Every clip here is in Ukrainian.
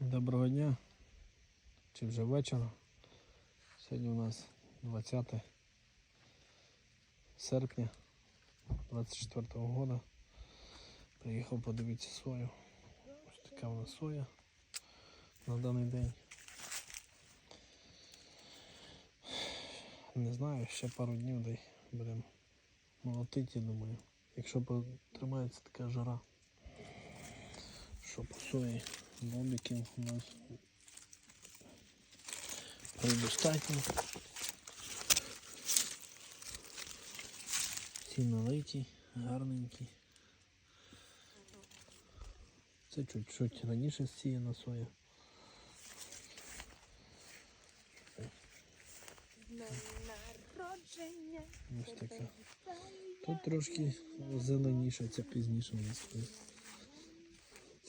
Доброго дня. Чи вже вечора. Сьогодні у нас 20 серпня 24 года. Приїхав подивитися сою. Ось така у нас соя на даний день. Не знаю, ще пару днів дай будемо молотити, думаю. Якщо потримається така жара. Що по сої бобиків у нас предостатньо. Всі налиті, гарненькі. Це чуть-чуть раніше сіяна соя. Народження. Ось така. Тут трошки зеленіше, це пізніше у нас.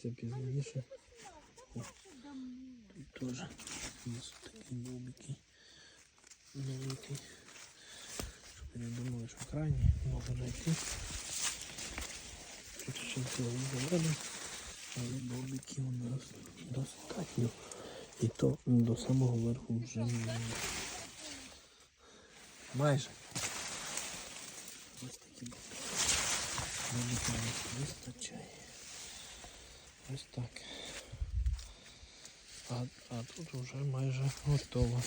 Це пізніше. Тут теж у нас такі бобики. Новенький. Щоб я не думали, що крайні можна знайти. Тут ще цілий зелений, але бобики у нас достатньо. І то до самого верху вже майже. Ось такі бобики. Бобики у нас вистачає. Ось так. А, а тут вже майже готово.